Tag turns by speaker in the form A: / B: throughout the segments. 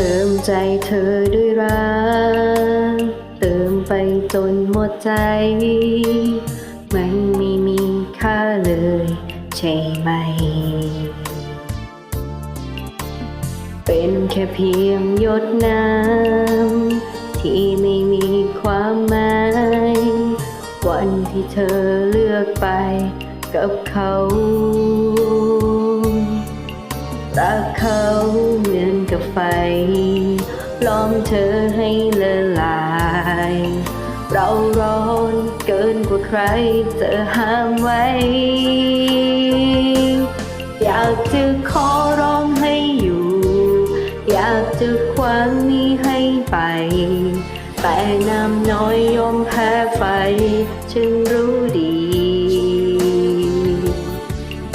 A: เติมใจเธอด้วยรัก เติมไปจนหมดใจไม่มีมีค่าเลยใช่ไหม เป็นแค่เพียงหยดน้ำที่ไม่มีความหมาย วันที่เธอเลือกไปกับเขารักเขาเหมือน กับไฟ ล้อมเธอให้ละลาย เราร้อนเกินกว่าใครจะห้ามไว้ อยากจะขอร้องให้อยู่ อยากจะคว้างนี้ให้ไป แต่น้ำน้อยยอมแพ้ไฟ ฉันรู้ดี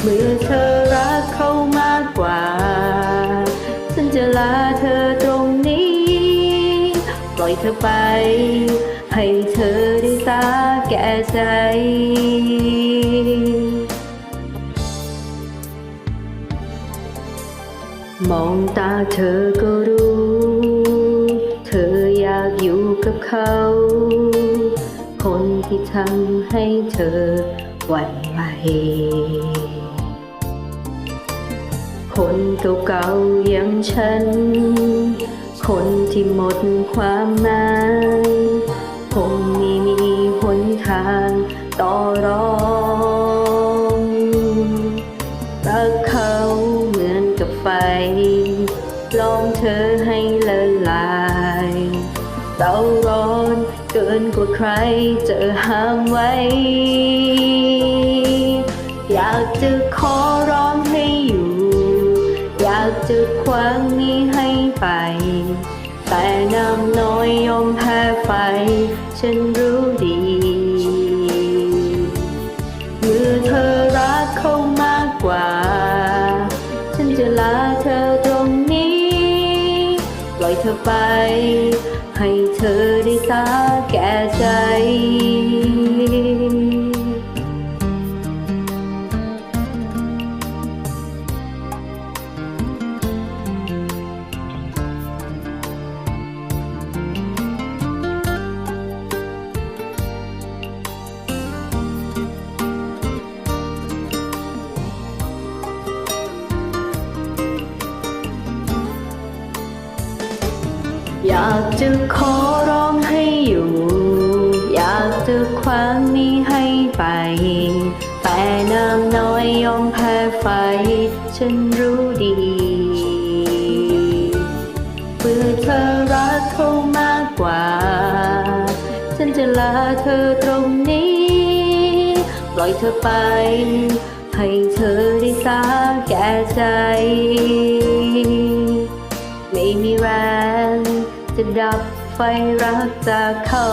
A: เมื่อเธอรักเขามากกว่า ลาเธอตรงนี้ ปล่อยเธอไป ให้เธอได้สาแก่ใจมองตาเธอก็รู้ เธออยากอยู่กับเขา คนที่ทำให้เธอหวั่นไหว คนเก่าๆอย่างฉัน คนที่หมดความหมายคงไม่มีหนทางต่อรองรักเขาเหมือนกับไฟ ลองเธอให้ละลายเราร้อนเกินกว่าใครจะห้ามไว้ อยากจะขอ แต่น้ำน้อยยอมแพ้ไฟ ฉันรู้ดี เมื่อเธอรักเขามากกว่า ฉันจะลาเธอตรงนี้ ปล่อยเธอไป ให้เธอได้สาแก่ใจ อยากจะขอร้องให้อยู่ อยากจะคว้างนี้ให้ไป แต่น้ำน้อยยอมแพ้ไฟ ฉันรู้ดีเมื่อเธอรักเขามากกว่า ฉันจะลาเธอตรงนี้ ปล่อยเธอไป ให้เธอได้สาแก่ใจ ไม่มีแรง จะดับไฟรักจากเขา